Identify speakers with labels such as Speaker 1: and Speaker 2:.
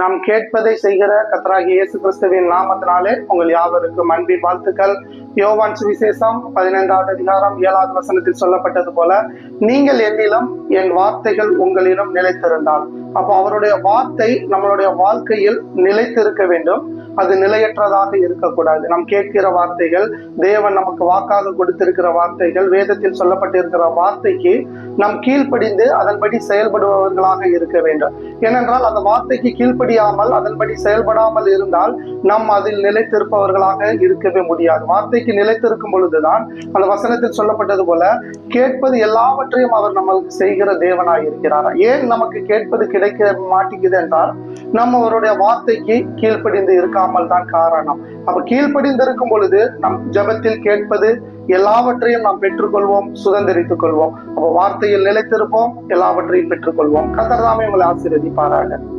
Speaker 1: நாம் கேட்பதை செய்கிற கத்தராகி இயேசு கிறிஸ்துவின் நாமத்தினாலே உங்கள் யாவருக்கும் அன்பின் வாழ்த்துக்கள். யோவான் சுவிசேஷம் பதினைந்தாவது அதிகாரம் ஏழாவது வசனத்தில் சொல்லப்பட்டது போல நீங்கள் என்னிலும் என் வார்த்தைகள் உங்களிடம் நிலைத்திருந்தால். அப்போ அவருடைய வார்த்தை நம்மளுடைய வாழ்க்கையில் நிலைத்திருக்க வேண்டும். அது நிலையற்றதாக இருக்கக்கூடாது. நாம் கேட்கிற வார்த்தைகள் தேவன் நமக்கு வாக்காக கொடுத்திருக்கிற வார்த்தைகள் வேதத்தில் சொல்லப்பட்டிருக்கிற வார்த்தைக்கு நாம் கீழ்ப்படிந்து அதன்படி செயல்படுபவர்களாக இருக்க வேண்டும். ஏனென்றால் அந்த வார்த்தைக்கு கீழ்ப்படியாமல் அதன்படி செயல்படாமல் இருந்தால் நாம் அதில் நிலைத்திருப்பவர்களாக இருக்கவே முடியாது. வார்த்தைக்கு நிலைத்திருக்கும் பொழுதுதான் அந்த வசனத்தில் சொல்லப்பட்டது போல கேட்பது எல்லாவற்றையும் அவர் நம்மளுக்கு செய்கிற தேவனாய் இருக்கிறார்? ஏன் நமக்கு கேட்பது கிடைக்க மாட்டேங்குது என்றால் நம்ம அவருடைய வார்த்தைக்கு கீழ்ப்படிந்து இருக்காமல் தான் காரணம். அப்ப கீழ்ப்படிந்து இருக்கும் பொழுது நம் ஜெபத்தில் கேட்பது எல்லாவற்றையும் நாம் பெற்றுக்கொள்வோம் சுதந்திரித்துக் கொள்வோம். அப்போ வார்த்தையில் நிலைத்திருப்போம் எல்லாவற்றையும் பெற்றுக்கொள்வோம். கதர்தாமே உங்களை ஆசீர்வதிப்பாராக.